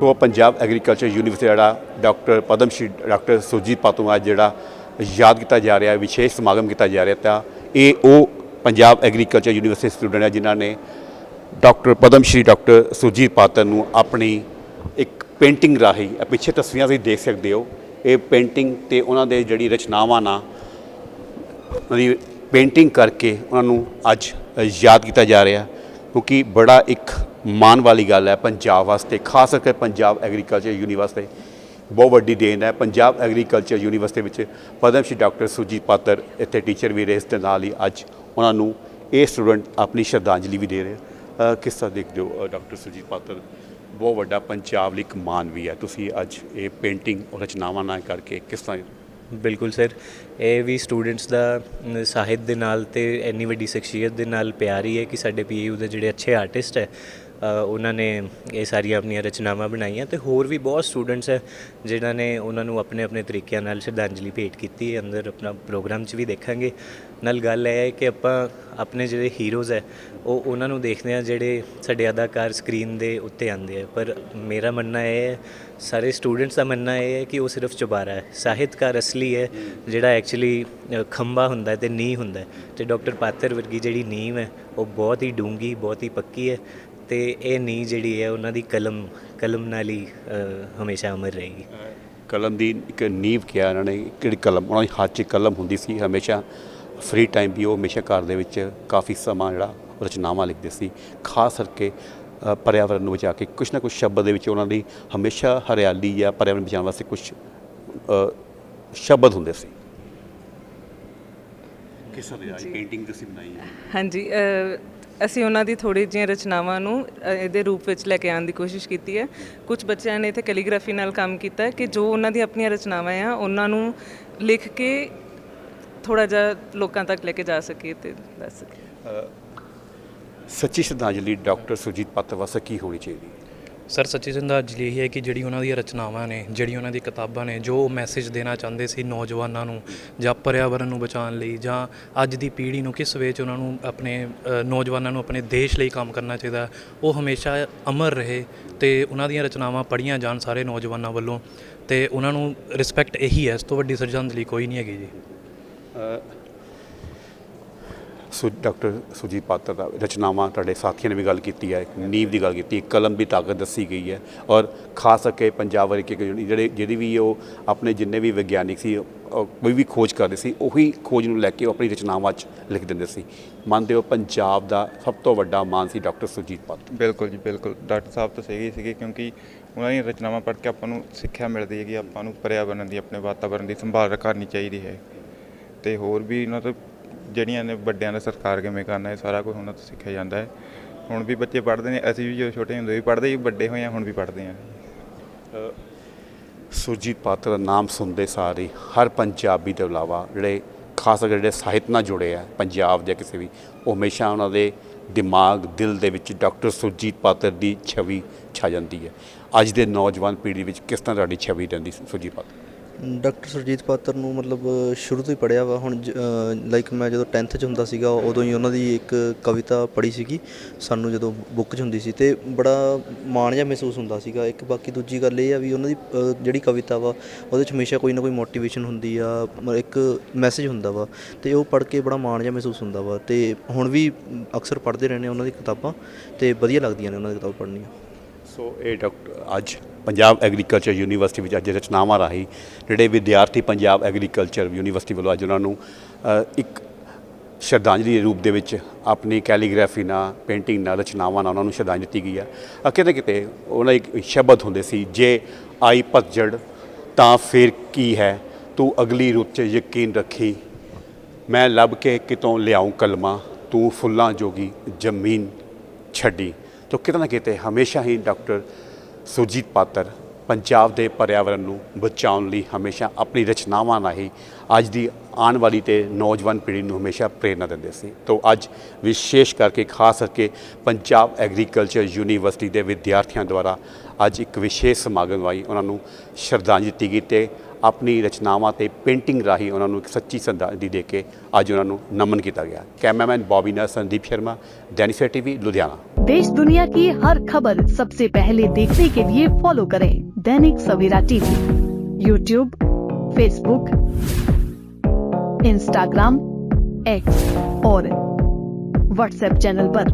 ਤੋਂ Punjab agriculture university ਜਿਹੜਾ doctor Padma Shri doctor Sujit Patu ਅੱਜ ਜਿਹੜਾ ਯਾਦ ਕੀਤਾ ਜਾ ਰਿਹਾ ਵਿਸ਼ੇਸ਼ ਸਮਾਗਮ ਕੀਤਾ ਜਾ ਰਿਹਾ ਤਾਂ ਇਹ ਉਹ ਪੰਜਾਬ ਐਗਰੀਕਲਚਰ ਯੂਨੀਵਰਸਿਟੀ ਸਟੂਡੈਂਟ ਹੈ ਜਿਨ੍ਹਾਂ ਨੇ ਡਾਕਟਰ ਪਦਮ ਸ਼੍ਰੀ ਡਾਕਟਰ ਸੁਜੀਤ ਪਾਤਨ ਨੂੰ ਆਪਣੀ ਇੱਕ ਪੇਂਟਿੰਗ ਰਾਹੀਂ ਇਹ ਪਿੱਛੇ ਤਸਵੀਰਾਂ ਤੁਸੀਂ ਦੇਖ ਸਕਦੇ ਹੋ ਇਹ ਪੇਂਟਿੰਗ ਤੇ ਉਹਨਾਂ ਦੇ ਜਿਹੜੀ ਰਚਨਾਵਾਂ ਨਾਲ ਦੀ ਪੇਂਟਿੰਗ ਕਰਕੇ ਉਹਨਾਂ ਨੂੰ ਅੱਜ ਯਾਦ ਕੀਤਾ ਜਾ ਰਿਹਾ, ਕਿਉਂਕਿ ਬੜਾ ਇੱਕ ਮਾਣ ਵਾਲੀ ਗੱਲ ਹੈ ਪੰਜਾਬ ਵਾਸਤੇ, ਖਾਸ ਕਰਕੇ ਪੰਜਾਬ ਐਗਰੀਕਲਚਰ ਯੂਨੀਵਰਸਿਟੀ, ਬਹੁਤ ਵੱਡੀ ਦੇਣ ਹੈ ਪੰਜਾਬ ਐਗਰੀਕਲਚਰ ਯੂਨੀਵਰਸਿਟੀ ਵਿੱਚ। ਪਦਮ ਸ਼੍ਰੀ ਡਾਕਟਰ ਸੁਰਜੀਤ ਪਾਤਰ ਇੱਥੇ ਟੀਚਰ ਵੀ ਰਹੇ, ਇਸ ਦੇ ਨਾਲ ਹੀ ਅੱਜ ਉਹਨਾਂ ਨੂੰ ਇਹ ਸਟੂਡੈਂਟ ਆਪਣੀ ਸ਼ਰਧਾਂਜਲੀ ਵੀ ਦੇ ਰਹੇ। ਕਿਸ ਤਰ੍ਹਾਂ ਦੇਖਦੇ ਹੋ ਡਾਕਟਰ ਸੁਰਜੀਤ ਪਾਤਰ? ਬਹੁਤ ਵੱਡਾ ਪੰਜਾਬ ਲਈ ਇੱਕ ਮਾਣ ਵੀ ਹੈ। ਤੁਸੀਂ ਅੱਜ ਇਹ ਪੇਂਟਿੰਗ ਔਰ ਰਚਨਾਵਾਂ ਨਾਲ ਕਰਕੇ ਕਿਸ ਤਰ੍ਹਾਂ ਬਿਲਕੁਲ ਸਰ, ਇਹ ਵੀ ਸਟੂਡੈਂਟਸ ਦਾ ਸਾਹਿਤ ਦੇ ਨਾਲ ਤੇ ਇੰਨੀ ਵੱਡੀ ਸ਼ਖਸੀਅਤ ਦੇ ਨਾਲ ਪਿਆਰ ਹੀ ਹੈ ਕਿ ਸਾਡੇ ਪੀਯੂ ਦੇ ਜਿਹੜੇ ਅੱਛੇ ਆਰਟਿਸਟ ਹੈ ਉਹਨਾਂ ਨੇ ਇਹ ਸਾਰੀਆਂ ਆਪਣੀਆਂ ਰਚਨਾਵਾਂ ਬਣਾਈਆਂ ਤੇ ਹੋਰ ਵੀ ਬਹੁਤ ਸਟੂਡੈਂਟਸ ਹੈ, ਜਿਨ੍ਹਾਂ ਨੇ ਉਹਨਾਂ ਨੂੰ ਆਪਣੇ ਆਪਣੇ ਤਰੀਕਿਆਂ ਨਾਲ ਸ਼ਰਧਾਂਜਲੀ ਭੇਟ ਕੀਤੀ ਹੈ, ਅੰਦਰ ਆਪਣਾ ਪ੍ਰੋਗਰਾਮ 'ਚ ਵੀ ਦੇਖਾਂਗੇ। ਨਾਲ ਗੱਲ ਇਹ ਹੈ ਕਿ ਆਪਾਂ ਆਪਣੇ ਜਿਹੜੇ ਹੀਰੋਜ਼ ਹੈ, ਉਹ ਉਹਨਾਂ ਨੂੰ ਦੇਖਦੇ ਆ ਜਿਹੜੇ ਸਾਡੇ ਅਦਾਕਾਰ ਸਕਰੀਨ ਦੇ ਉੱਤੇ ਆਉਂਦੇ ਆ ਪਰ ਮੇਰਾ ਮੰਨਣਾ ਇਹ ਹੈ, ਸਾਰੇ ਸਟੂਡੈਂਟਸ ਦਾ ਮੰਨਣਾ ਇਹ ਹੈ ਕਿ ਉਹ ਸਿਰਫ ਚੁਬਾਰਾ ਹੈ। ਸਾਹਿਤਕਾਰ ਅਸਲੀ ਹੈ, ਜਿਹੜਾ ਐਕਚੁਅਲੀ ਖੰਭਾ ਹੁੰਦਾ ਹੈ ਤੇ ਨੀਂਹ ਹੁੰਦਾ ਹੈ। ਤੇ ਡਾਕਟਰ ਪਾਤਰ ਵਰਗੀ ਜਿਹੜੀ ਨੀਂਹ ਹੈ, ਉਹ ਬਹੁਤ ਹੀ ਡੂੰਗੀ ਬਹੁਤ ਹੀ ਪੱਕੀ ਹੈ ਤੇ ਇਹ ਨੀਂਹ ਜਿਹੜੀ ਹੈ, ਉਹਨਾਂ ਦੀ ਕਲਮ ਕਲਮ ਨਾਲ ਹੀ ਹਮੇਸ਼ਾ ਅਮਰ ਰਹੇਗੀ। ਕਲਮ ਦੀ ਇੱਕ ਨੀਵ ਕਿਹਾ ਇਹਨਾਂ ਨੇ ਕਿਹੜੀ ਕਲਮ, ਉਹਨਾਂ ਦੇ ਹੱਥ 'ਚ ਕਲਮ ਹੁੰਦੀ ਸੀ ਹਮੇਸ਼ਾ। ਫ੍ਰੀ ਟਾਈਮ ਵੀ ਉਹ ਹਮੇਸ਼ਾ ਘਰ ਦੇ ਵਿੱਚ ਕਾਫੀ ਸਮਾਂ ਜਿਹੜਾ ਰਚਨਾਵਾਂ ਲਿਖਦੇ ਸੀ। ਖਾਸ ਕਰਕੇ ਪਰਿਆਵਰਨ ਨੂੰ ਬਚਾ ਕੇ ਕੁਛ ਨਾ ਕੁਛ ਸ਼ਬਦ ਦੇ ਵਿੱਚ ਉਹਨਾਂ ਦੀ ਹਮੇਸ਼ਾ ਹਰਿਆਲੀ ਜਾਂ ਪਰਿਆਵਰਨ ਬਚਾਉਣ ਵਾਸਤੇ ਕੁਝ ਸ਼ਬਦ ਹੁੰਦੇ ਸੀ। ਕਿਸ ਤਰ੍ਹਾਂ ਦੀ ਪੇਂਟਿੰਗ ਤੁਸੀਂ ਬਣਾਈ ਹੈ ਹਾਂਜੀ ਅਸੀਂ ਉਹਨਾਂ ਦੀ ਥੋੜੀ ਜਿਹੀਆਂ ਰਚਨਾਵਾਂ ਨੂੰ ਇਹਦੇ ਰੂਪ ਵਿੱਚ ਲੈ ਕੇ ਆਉਣ ਦੀ ਕੋਸ਼ਿਸ਼ ਕੀਤੀ ਹੈ। ਕੁਝ ਬੱਚਿਆਂ ਨੇ ਇੱਥੇ ਕੈਲੀਗ੍ਰਾਫੀ ਨਾਲ ਕੰਮ ਕੀਤਾ ਕਿ ਜੋ ਉਹਨਾਂ ਦੀ ਆਪਣੀਆਂ ਰਚਨਾਵਾਂ ਆ ਉਹਨਾਂ ਨੂੰ ਲਿਖ ਕੇ ਥੋੜਾ ਜਿਹਾ ਲੋਕਾਂ ਤੱਕ ਲੈ ਕੇ ਜਾ ਸਕੀਏ ਤੇ ਦੱਸ ਸਕੀਏ ਸੱਚੀ ਸ਼ਰਧਾਂਜਲੀ ਡਾਕਟਰ ਸੁਰਜੀਤ ਪਾਤਰ ਵਾਸਤੇ ਕੀ ਹੋਣੀ ਚਾਹੀਦੀ? ਹੈ ਸਰ ਸੱਚੀ ਸ਼ਰਧਾਂਜਲੀ ਇਹ ਹੈ ਕਿ ਜਿਹੜੀ ਉਹਨਾਂ ਦੀਆਂ ਰਚਨਾਵਾਂ ਨੇ ਜਿਹੜੀ ਉਹਨਾਂ ਦੀ ਕਿਤਾਬਾਂ ਨੇ ਜੋ ਮੈਸੇਜ ਦੇਣਾ ਚਾਹੁੰਦੇ ਸੀ ਨੌਜਵਾਨਾਂ ਨੂੰ ਜਾਂ ਪਰਿਆਵਰਨ ਨੂੰ ਬਚਾਉਣ ਲਈ ਜਾਂ ਅੱਜ ਦੀ ਪੀੜ੍ਹੀ ਨੂੰ ਕਿਸ ਵੇ 'ਚ ਉਹਨਾਂ ਨੂੰ ਆਪਣੇ ਨੌਜਵਾਨਾਂ ਨੂੰ ਆਪਣੇ ਦੇਸ਼ ਲਈ ਕੰਮ ਕਰਨਾ ਚਾਹੀਦਾ ਉਹ ਹਮੇਸ਼ਾ ਅਮਰ ਰਹੇ ਤੇ ਉਹਨਾਂ ਦੀਆਂ ਰਚਨਾਵਾਂ ਪੜ੍ਹੀਆਂ ਜਾਣ ਸਾਰੇ ਨੌਜਵਾਨਾਂ ਵੱਲੋਂ ਤੇ ਉਹਨਾਂ ਨੂੰ ਰਿਸਪੈਕਟ ਇਹੀ ਹੈ ਇਸ ਤੋਂ ਵੱਡੀ ਸ਼ਰਧਾਂਜਲੀ ਕੋਈ ਨਹੀਂ ਹੈਗੀ ਜੀ। ਸੋ ਡਾਕਟਰ ਸੁਜੀਤ ਪਾਤਰ ਦਾ ਰਚਨਾਵਾਂ ਤੁਹਾਡੇ ਸਾਥੀਆਂ ਨੇ ਵੀ ਗੱਲ ਕੀਤੀ ਹੈ ਨੀਵ ਦੀ ਗੱਲ ਕੀਤੀ ਹੈ ਕਲਮ ਦੀ ਤਾਕਤ ਦੱਸੀ ਗਈ ਹੈ ਔਰ ਖਾਸ ਕਰਕੇ ਪੰਜਾਬ ਵਰਗੇ ਜਿਹੜੇ ਜਿਹੜੀ ਵੀ ਉਹ ਆਪਣੇ ਜਿੰਨੇ ਵੀ ਵਿਗਿਆਨਿਕ ਸੀ ਕੋਈ ਵੀ ਖੋਜ ਕਰਦੇ ਸੀ, ਉਹੀ ਖੋਜ ਨੂੰ ਲੈ ਕੇ ਉਹ ਆਪਣੀ ਰਚਨਾਵਾਂ 'ਚ ਲਿਖ ਦਿੰਦੇ ਸੀ। ਮੰਨਦੇ ਹੋ ਪੰਜਾਬ ਦਾ ਸਭ ਤੋਂ ਵੱਡਾ ਮਾਨ ਸੀ ਡਾਕਟਰ ਸੁਜੀਤ ਪਾਤਰ? ਬਿਲਕੁਲ ਜੀ, ਬਿਲਕੁਲ। ਡਾਕਟਰ ਸਾਹਿਬ ਤਾਂ ਸਹੀ ਸੀਗੇ ਕਿਉਂਕਿ ਉਹਨਾਂ ਦੀਆਂ ਰਚਨਾਵਾਂ ਪੜ੍ਹ ਕੇ ਆਪਾਂ ਨੂੰ ਸਿੱਖਿਆ ਮਿਲਦੀ ਹੈ ਕਿ ਆਪਾਂ ਨੂੰ ਪਰਿਆਵਰਨ ਦੀ, ਆਪਣੇ ਵਾਤਾਵਰਣ ਦੀ ਸੰਭਾਲ ਕਰਨੀ ਚਾਹੀਦੀ ਹੈ। ਅਤੇ ਹੋਰ ਵੀ ਉਹਨਾਂ ਤੋਂ ਜਿਹੜੀਆਂ ਨੇ ਵੱਡਿਆਂ ਦਾ ਸਤਿਕਾਰ ਕਿਵੇਂ ਕਰਨਾ ਹੈ ਸਾਰਾ ਕੁਝ ਉਹਨਾਂ ਤੋਂ ਸਿੱਖਿਆ ਜਾਂਦਾ ਹੈ। ਹੁਣ ਵੀ ਬੱਚੇ ਪੜ੍ਹਦੇ ਨੇ, ਅਸੀਂ ਵੀ ਜਦੋਂ ਛੋਟੇ ਹੁੰਦੇ ਵੀ ਪੜ੍ਹਦੇ ਸੀ, ਵੱਡੇ ਹੋਏ ਹਾਂ ਹੁਣ ਵੀ ਪੜ੍ਹਦੇ ਹਾਂ ਸੁਰਜੀਤ ਪਾਤਰ ਦਾ ਨਾਮ ਸੁਣਦੇ ਸਾਰੇ ਹਰ ਪੰਜਾਬੀ ਤੋਂ ਇਲਾਵਾ ਜਿਹੜੇ, ਖਾਸ ਕਰਕੇ ਜਿਹੜੇ ਸਾਹਿਤ ਨਾਲ ਜੁੜੇ ਆ, ਪੰਜਾਬ ਜਾਂ ਕਿਸੇ ਵੀ, ਉਹ ਹਮੇਸ਼ਾ ਉਹਨਾਂ ਦੇ ਦਿਮਾਗ, ਦਿਲ ਦੇ ਵਿੱਚ ਡਾਕਟਰ ਸੁਰਜੀਤ ਪਾਤਰ ਦੀ ਛਵੀ ਛਾ ਜਾਂਦੀ ਹੈ। ਅੱਜ ਦੇ ਨੌਜਵਾਨ ਪੀੜ੍ਹੀ ਵਿੱਚ ਕਿਸ ਤਰ੍ਹਾਂ ਤੁਹਾਡੀ ਛਵੀ ਰਹਿੰਦੀ ਸੁਰਜੀਤ ਪਾਤਰ? ਡਾਕਟਰ ਸੁਰਜੀਤ ਪਾਤਰ ਨੂੰ ਮਤਲਬ ਸ਼ੁਰੂ ਤੋਂ ਹੀ ਪੜਿਆ ਵਾ। ਹੁਣ ਲਾਈਕ ਮੈਂ ਜਦੋਂ 10th ਚ ਹੁੰਦਾ ਸੀਗਾ, ਉਦੋਂ ਹੀ ਉਹਨਾਂ ਦੀ ਇੱਕ ਕਵਿਤਾ ਪੜ੍ਹੀ ਸੀਗੀ, ਸਾਨੂੰ ਜਦੋਂ ਬੁੱਕ 'ਚ ਹੁੰਦੀ ਸੀ ਤੇ ਬੜਾ ਮਾਣ ਜਿਹਾ ਮਹਿਸੂਸ ਹੁੰਦਾ ਸੀਗਾ। ਇੱਕ ਬਾਕੀ ਦੂਜੀ ਗੱਲ ਇਹ ਆ ਵੀ ਉਹਨਾਂ ਦੀ ਜਿਹੜੀ ਕਵਿਤਾ ਵਾ, ਉਹਦੇ 'ਚ ਹਮੇਸ਼ਾ ਕੋਈ ਨਾ ਕੋਈ ਮੋਟੀਵੇਸ਼ਨ ਹੁੰਦੀ ਆ, ਮ- ਇੱਕ ਮੈਸੇਜ ਹੁੰਦਾ ਵਾ ਤੇ ਉਹ ਪੜ੍ਹ ਕੇ ਬੜਾ ਮਾਣ ਜਿਹਾ ਮਹਿਸੂਸ ਹੁੰਦਾ ਵਾ। ਤੇ ਹੁਣ ਵੀ ਅਕਸਰ ਪੜ੍ਹਦੇ ਰਹਿੰਦੇ ਉਹਨਾਂ ਦੀ ਕਿਤਾਬਾਂ ਤੇ ਵਧੀਆ ਲੱਗਦੀਆਂ ਨੇ ਉਹਨਾਂ ਦੀ ਕਿਤਾਬਾਂ ਪੜ੍ਹਨੀਆਂ। ਸੋ ਇਹ ਡਾਕਟਰ, ਅੱਜ? ਪੰਜਾਬ ਐਗਰੀਕਲਚਰ ਯੂਨੀਵਰਸਿਟੀ ਵਿੱਚ ਅੱਜ ਰਚਨਾਵਾਂ ਰਾਹੀਂ ਜਿਹੜੇ ਵਿਦਿਆਰਥੀ ਪੰਜਾਬ ਐਗਰੀਕਲਚਰ ਯੂਨੀਵਰਸਿਟੀ ਵੱਲੋਂ ਅੱਜ ਉਹਨਾਂ ਨੂੰ ਇੱਕ ਸ਼ਰਧਾਂਜਲੀ ਦੇ ਰੂਪ ਦੇ ਵਿੱਚ ਆਪਣੀ ਕੈਲੀਗ੍ਰਾਫੀ ਨਾਲ ਪੇਂਟਿੰਗ ਨਾਲ ਰਚਨਾਵਾਂ ਨਾਲ ਉਹਨਾਂ ਨੂੰ ਸ਼ਰਧਾਂਜਲੀ ਦਿੱਤੀ ਗਈ ਆ। ਅ, ਕਿਤੇ ਕਿਤੇ ਉਹਨਾਂ ਇੱਕ ਸ਼ਬਦ ਹੁੰਦੇ ਸੀ ਜੇ ਆਈ ਪਤਝੜ ਤਾਂ ਫਿਰ ਕੀ ਹੈ? ਤੂੰ ਅਗਲੀ ਰੁੱਤ 'ਚ ਯਕੀਨ ਰੱਖੀ। ਮੈਂ ਲੱਭ ਕੇ ਕਿਤੋਂ ਲਿਆਉਂ ਕਲਮਾਂ ਤੂੰ ਫੁੱਲਾਂ ਜੋਗੀ ਜ਼ਮੀਨ ਛੱਡੀ। ਤੋ ਕਿਤੇ ਨਾ ਕਿਤੇ ਹਮੇਸ਼ਾ ਹੀ ਡਾਕਟਰ ਸੁਰਜੀਤ ਪਾਤਰ, ਪੰਜਾਬ ਦੇ ਪਰਿਆਵਰਨ ਨੂੰ ਬਚਾਉਣ ਲਈ ਹਮੇਸ਼ਾ ਆਪਣੀ ਰਚਨਾਵਾਂ ਰਾਹੀਂ ਅੱਜ ਦੀ ਆਉਣ ਵਾਲੀ ਤੇ ਨੌਜਵਾਨ ਪੀੜ੍ਹੀ ਨੂੰ ਹਮੇਸ਼ਾ ਪ੍ਰੇਰਨਾ ਦਿੰਦੇ ਸੀ। ਤੋਂ ਅੱਜ ਵਿਸ਼ੇਸ਼ ਕਰਕੇ, ਖਾਸ ਕਰਕੇ ਪੰਜਾਬ ਐਗਰੀਕਲਚਰ ਯੂਨੀਵਰਸਿਟੀ ਦੇ ਵਿਦਿਆਰਥੀਆਂ ਦੁਆਰਾ ਅੱਜ ਇੱਕ ਵਿਸ਼ੇਸ਼ ਸਮਾਗਮ ਵਾਈ ਉਹਨਾਂ ਨੂੰ ਸ਼ਰਧਾਂਜਲੀ ਦਿੱਤੀ ਗਈ ਤੇ ਆਪਣੀ ਰਚਨਾਵਾਂ ਤੇ ਪੇਂਟਿੰਗ ਰਾਹੀਂ ਉਹਨਾਂ ਨੂੰ ਇੱਕ ਸੱਚੀ ਸ਼ਰਧਾਂਜਲੀ ਦੇ ਕੇ ਅੱਜ ਉਹਨਾਂ ਨੂੰ ਨਮਨ ਕੀਤਾ ਗਿਆ ਕੈਮਰਾਮੈਨ ਬੌਬੀ ਨਾਲ ਸੰਦੀਪ ਸ਼ਰਮਾ ਦੈਨਿਕ ਟੀਵੀ ਲੁਧਿਆਣਾ देश दुनिया की हर खबर सबसे पहले देखने के लिए फॉलो करें Dainik Savera TV YouTube Facebook Instagram X और व्हाट्सएप चैनल पर।